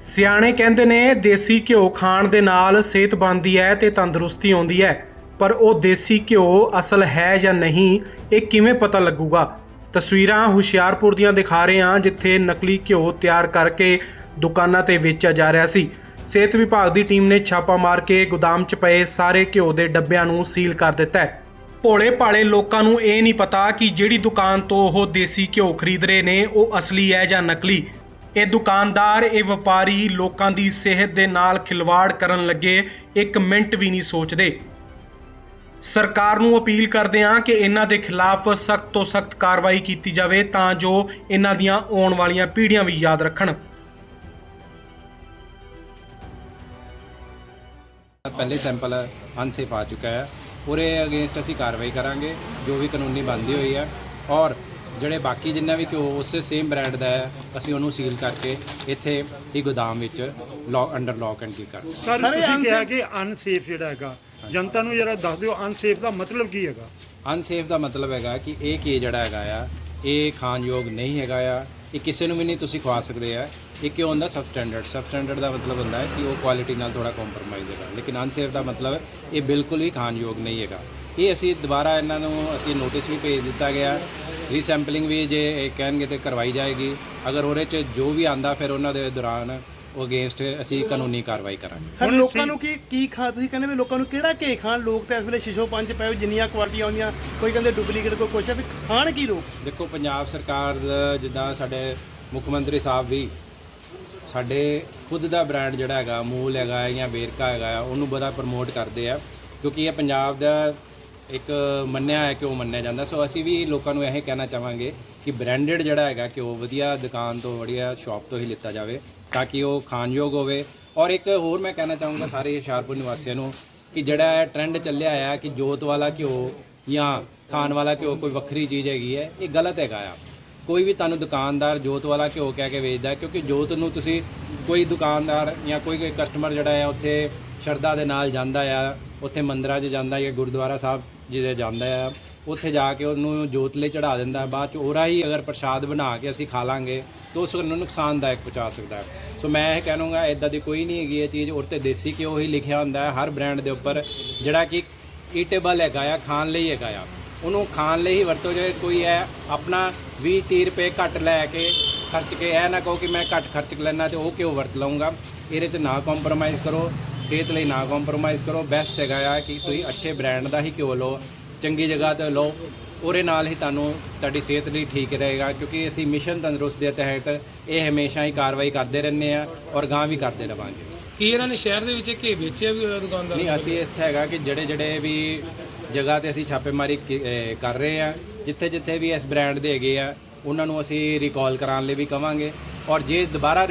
ਸਿਆਣੇ ਕਹਿੰਦੇ ਨੇ ਦੇਸੀ ਘਿਓ ਖਾਣ ਦੇ ਨਾਲ ਸਿਹਤ ਬਣਦੀ ਹੈ ਤੇ ਤੰਦਰੁਸਤੀ ਆਉਂਦੀ ਹੈ, ਪਰ ਉਹ ਦੇਸੀ ਘਿਓ ਅਸਲ ਹੈ ਜਾਂ ਨਹੀਂ, ਇਹ ਕਿਵੇਂ ਪਤਾ ਲੱਗੂਗਾ? ਤਸਵੀਰਾਂ ਹੁਸ਼ਿਆਰਪੁਰ ਦੀਆਂ ਦਿਖਾ ਰਹੇ ਹਾਂ, ਜਿੱਥੇ ਨਕਲੀ ਘਿਓ ਤਿਆਰ ਕਰਕੇ ਦੁਕਾਨਾਂ ਤੇ ਵੇਚਿਆ ਜਾ ਰਿਹਾ ਸੀ। ਸਿਹਤ ਵਿਭਾਗ ਦੀ ਟੀਮ ਨੇ ਛਾਪਾ ਮਾਰ ਕੇ ਗੋਦਾਮ 'ਚ ਪਏ ਸਾਰੇ ਘਿਓ ਦੇ ਡੱਬਿਆਂ ਨੂੰ ਸੀਲ ਕਰ ਦਿੱਤਾ ਹੈ। ਭੋਲੇ ਭਾਲੇ ਲੋਕਾਂ ਨੂੰ ਇਹ ਨਹੀਂ ਪਤਾ ਕਿ ਜਿਹੜੀ ਦੁਕਾਨ ਤੋਂ ਉਹ ਦੇਸੀ ਘਿਓ ਖਰੀਦ ਰਹੇ ਨੇ, ਉਹ ਅਸਲੀ ਹੈ ਜਾਂ ਨਕਲੀ। ਇਹ ਦੁਕਾਨਦਾਰ, ਇਹ ਵਪਾਰੀ ਲੋਕਾਂ ਦੀ ਸਿਹਤ ਦੇ ਨਾਲ ਖਿਲਵਾੜ ਕਰਨ ਲੱਗੇ, ਇੱਕ ਮਿੰਟ ਵੀ ਨਹੀਂ ਸੋਚਦੇ। ਸਰਕਾਰ ਨੂੰ ਅਪੀਲ ਕਰਦੇ ਹਾਂ ਕਿ ਇਹਨਾਂ ਦੇ ਖਿਲਾਫ ਸਖਤ ਤੋਂ ਸਖਤ ਕਾਰਵਾਈ ਕੀਤੀ ਜਾਵੇ ਤਾਂ ਜੋ ਇਹਨਾਂ ਦੀਆਂ ਆਉਣ ਵਾਲੀਆਂ ਪੀੜ੍ਹੀਆਂ ਵੀ ਯਾਦ ਰੱਖਣ। ਪਹਿਲੇ ਸੈਂਪਲ ਅਨਸੇਫ ਆ ਚੁੱਕਾ ਹੈ। ਉਹਦੇ ਅਗੇਂਸਟ ਅਸੀਂ ਕਾਰਵਾਈ ਕਰਾਂਗੇ, ਜੋ ਵੀ ਕਾਨੂੰਨੀ ਬੰਦੀ ਹੋਈ ਹੈ। ਔਰ ਜਿਹੜੇ ਬਾਕੀ ਜਿੰਨਾ ਵੀ ਘਿਓ ਉਸੇ ਸੇਮ ਬ੍ਰਾਂਡ ਦਾ ਹੈ ਅਸੀਂ ਉਹਨੂੰ ਸੀਲ ਕਰਕੇ ਇੱਥੇ ਹੀ ਗੋਦਾਮ ਵਿੱਚ lock under lock and key ਕਰ ਸਰ ਤੁਸੀਂ ਕਿਹਾ ਕਿ ਅਨਸੇਫ ਜਿਹੜਾ ਹੈਗਾ ਜਨਤਾ ਨੂੰ ਜਰਾ ਦੱਸ ਦਿਓ ਅਨਸੇਫ ਦਾ ਮਤਲਬ ਕੀ ਹੈਗਾ? ਅਨਸੇਫ ਦਾ ਮਤਲਬ ਹੈਗਾ ਕਿ ਇਹ ਕੀ ਜਿਹੜਾ ਹੈਗਾ ਆ ਇਹ ਖਾਣਯੋਗ ਨਹੀਂ ਹੈਗਾ ਆ ਇਹ ਕਿਸੇ ਨੂੰ ਵੀ ਨਹੀਂ ਤੁਸੀਂ ਖਵਾ ਸਕਦੇ ਆ ਇਹ ਕਿਉਂ ਹੁੰਦਾ ਸਬ ਸਟੈਂਡਰਡ ਸਬ ਸਟੈਂਡਰਡ ਦਾ ਮਤਲਬ ਹੁੰਦਾ ਹੈ ਕਿ ਉਹ ਕੁਆਲਿਟੀ ਨਾਲ ਥੋੜਾ ਕੰਪਰੋਮਾਈਜ਼ ਹੈਗਾ। ਲੇਕਿਨ ਅਨਸੇਫ ਦਾ ਮਤਲਬ ਹੈ ਇਹ ਬਿਲਕੁਲ ਵੀ ਖਾਣਯੋਗ ਨਹੀਂ ਹੈਗਾ। ਇਹ ਅਸੀਂ ਦੁਬਾਰਾ ਇਹਨਾਂ ਨੂੰ ਅਸੀਂ ਨੋਟਿਸ ਵੀ ਭੇਜ ਦਿੱਤਾ ਗਿਆ। ਰੀਸੈਂਪਲਿੰਗ ਵੀ ਜੇ ਇਹ ਕਹਿਣਗੇ ਤੇ ਕਰਵਾਈ ਜਾਏਗੀ। ਅਗਰ ਉਹਦੇ 'ਚ ਜੋ ਵੀ ਆਂਦਾ ਫਿਰ ਉਹਨਾਂ ਦੇ ਦੌਰਾਨ ਉਹ ਅਗੇਂਸਟ ਅਸੀਂ ਕਾਨੂੰਨੀ ਕਾਰਵਾਈ ਕਰਾਂਗੇ। ਸਰ ਹੁਣ ਲੋਕਾਂ ਨੂੰ ਕੀ ਕੀ ਖਾ ਤੁਸੀਂ ਕਹਿੰਦੇ ਵੀ ਲੋਕਾਂ ਨੂੰ ਕਿਹੜਾ ਘੇ ਖਾਣ? ਲੋਕ ਤਾਂ ਇਸ ਵੇਲੇ ਸ਼ੀਸ਼ੋ ਪੰਜ ਪਏ ਜਿੰਨੀਆਂ ਕੁਆਲਿਟੀਆਂ ਆਉਂਦੀਆਂ ਕੋਈ ਕਹਿੰਦੇ ਡੁਪਲੀਕੇਟ ਕੋਈ ਕੁਛ ਹੈ ਵੀ ਖਾਣ ਕੀ ਲੋਕ? ਦੇਖੋ ਪੰਜਾਬ ਸਰਕਾਰ ਜਿੱਦਾਂ ਸਾਡੇ ਮੁੱਖ ਮੰਤਰੀ ਸਾਹਿਬ ਵੀ ਸਾਡੇ ਖੁਦ ਦਾ ਬ੍ਰਾਂਡ ਜਿਹੜਾ ਹੈਗਾ ਮੂਲ ਹੈਗਾ ਹੈ ਜਾਂ ਵੇਰਕਾ ਹੈਗਾ ਉਹਨੂੰ ਬੜਾ ਪ੍ਰਮੋਟ ਕਰਦੇ ਆ ਕਿਉਂਕਿ ਇਹ ਪੰਜਾਬ ਦਾ ਇੱਕ ਮੰਨਿਆ ਹੈ ਕਿ ਉਹ ਮੰਨਿਆ ਜਾਂਦਾ। ਸੋ ਅਸੀਂ ਵੀ ਲੋਕਾਂ ਨੂੰ ਇਹ ਕਹਿਣਾ ਚਾਹਾਂਗੇ ਕਿ ਬ੍ਰਾਂਡਡ ਜਿਹੜਾ ਹੈਗਾ ਕਿ ਉਹ ਵਧੀਆ ਦੁਕਾਨ ਤੋਂ, ਵਧੀਆ ਸ਼ਾਪ ਤੋਂ ਹੀ ਲਿੱਤਾ ਜਾਵੇ ਤਾਂ ਕਿ ਉਹ ਖਾਣਯੋਗ ਹੋਵੇ। ਔਰ ਇੱਕ ਹੋਰ ਮੈਂ ਕਹਿਣਾ ਚਾਹੂੰਗਾ ਸਾਰੇ ਹੁਸ਼ਿਆਰਪੁਰ ਨਿਵਾਸੀਆਂ ਨੂੰ ਕਿ ਜਿਹੜਾ ਟ੍ਰੈਂਡ ਚੱਲਿਆ ਆ ਕਿ ਜੋਤ ਵਾਲਾ ਘਿਓ ਜਾਂ ਖਾਣ ਵਾਲਾ ਘਿਓ ਕੋਈ ਵੱਖਰੀ ਚੀਜ਼ ਹੈਗੀ ਹੈ, ਇਹ ਗਲਤ ਹੈਗਾ ਆ। ਕੋਈ ਵੀ ਤੁਹਾਨੂੰ ਦੁਕਾਨਦਾਰ ਜੋਤ ਵਾਲਾ ਘਿਓ ਕਹਿ ਕੇ ਵੇਚਦਾ, ਕਿਉਂਕਿ ਜੋਤ ਨੂੰ ਤੁਸੀਂ ਕੋਈ ਦੁਕਾਨਦਾਰ ਜਾਂ ਕੋਈ ਕੋਈ ਕਸਟਮਰ ਜਿਹੜਾ ਹੈ ਉੱਥੇ ਸ਼ਰਧਾ ਦੇ ਨਾਲ ਜਾਂਦਾ ਆ। ਉੱਥੇ ਮੰਦਰਾਂ 'ਚ ਜਾਂਦਾ ਜਾਂ ਗੁਰਦੁਆਰਾ ਸਾਹਿਬ ਜਿਹਦੇ ਜਾਂਦਾ ਆ, ਉੱਥੇ ਜਾ ਕੇ ਉਹਨੂੰ ਜੋਤ ਲਈ ਚੜਾ ਦਿੰਦਾ, ਬਾਅਦ 'ਚ ਉਹਰਾ ਹੀ ਅਗਰ ਪ੍ਰਸ਼ਾਦ ਬਣਾ ਕੇ ਅਸੀਂ ਖਾ ਲਾਂਗੇ, ਤਾਂ ਉਸ ਨੂੰ ਨੁਕਸਾਨਦਾਇਕ ਪਹੁੰਚਾ ਸਕਦਾ ਸੋ ਮੈਂ ਇਹ ਕਹਿਣੂੰਗਾ ਇਦਾਂ ਦੀ ਕੋਈ ਨਹੀਂ ਹੈਗੀ, ਇਹ ਚੀਜ਼ ਔਰ ਤੇ ਦੇਸੀ ਘਿਓ ਹੀ ਲਿਖਿਆ ਹੁੰਦਾ ਹੈ, ਹਰ ਬ੍ਰਾਂਡ ਦੇ ਉੱਪਰ, ਜਿਹੜਾ ਕਿ ਈਟੇਬਲ ਹੈਗਾ ਆ, ਖਾਣ ਲਈ ਹੈਗਾ ਆ। ਉਹਨੂੰ ਖਾਣ ਲਈ ਹੀ ਵਰਤੋ ਜੇ ਕੋਈ ਹੈ, ਆਪਣਾ 20 30 ਰੁਪਏ ਘੱਟ ਲੈ ਕੇ ਖਰਚ ਕੇ, ਇਹ ਨਾ ਕਹੋ ਕਿ ਮੈਂ ਘੱਟ ਖਰਚ ਲੈਣਾ ਤੇ ਉਹ ਕਿਉਂ ਵਰਤ ਲਵਾਂਗਾ ਇਹਦੇ 'ਚ ਨਾ ਕੰਪਰੋਮਾਈਜ਼ ਕਰੋ। ਸਿਹਤ ਲਈ ਨਾ ਕੰਪਰੋਮਾਈਜ਼ ਕਰੋ ਬੈਸਟ ਹੈਗਾ ਆ ਕਿ ਤੁਸੀਂ ਅੱਛੇ ਬ੍ਰਾਂਡ ਦਾ ਹੀ ਘਿਓ ਲਓ ਚੰਗੀ ਜਗ੍ਹਾ ਤੇ ਲਓ ਉਹਦੇ ਨਾਲ ਹੀ ਤੁਹਾਨੂੰ ਤੁਹਾਡੀ ਸਿਹਤ ਲਈ ਠੀਕ ਰਹੇਗਾ ਕਿਉਂਕਿ ਅਸੀਂ ਮਿਸ਼ਨ ਤੰਦਰੁਸਤ ਦੇ ਤਹਿਤ ਇਹ ਹਮੇਸ਼ਾ ਹੀ ਕਾਰਵਾਈ ਕਰਦੇ ਰਹਿੰਦੇ ਆ ਔਰ ਗਾਂ ਵੀ ਕਰਦੇ ਰਵਾਂਗੇ। ਕੀ ਇਹਨਾਂ ਨੇ ਸ਼ਹਿਰ ਦੇ ਵਿੱਚ ਘੇ ਵੇਚਿਆ ਵੀ ਦੁਕਾਨਦਾਰ ਨਹੀਂ ਅਸੀਂ ਇੱਥੇ ਹੈਗਾ ਕਿ ਜਿਹੜੇ ਜਿਹੜੇ ਵੀ ਜਗ੍ਹਾ ਤੇ ਅਸੀਂ ਛਾਪੇਮਾਰੀ ਕਰ ਰਹੇ ਆ ਜਿੱਥੇ ਜਿੱਥੇ ਵੀ ਇਸ ਬ੍ਰਾਂਡ ਦੇ ਹੈਗੇ ਆ ਉਹਨਾਂ ਨੂੰ ਅਸੀਂ ਰਿਕਾਲ ਕਰਾਉਣ ਲਈ ਵੀ ਕਵਾਂਗੇ ਔਰ ਜੇ ਦੁਬਾਰਾ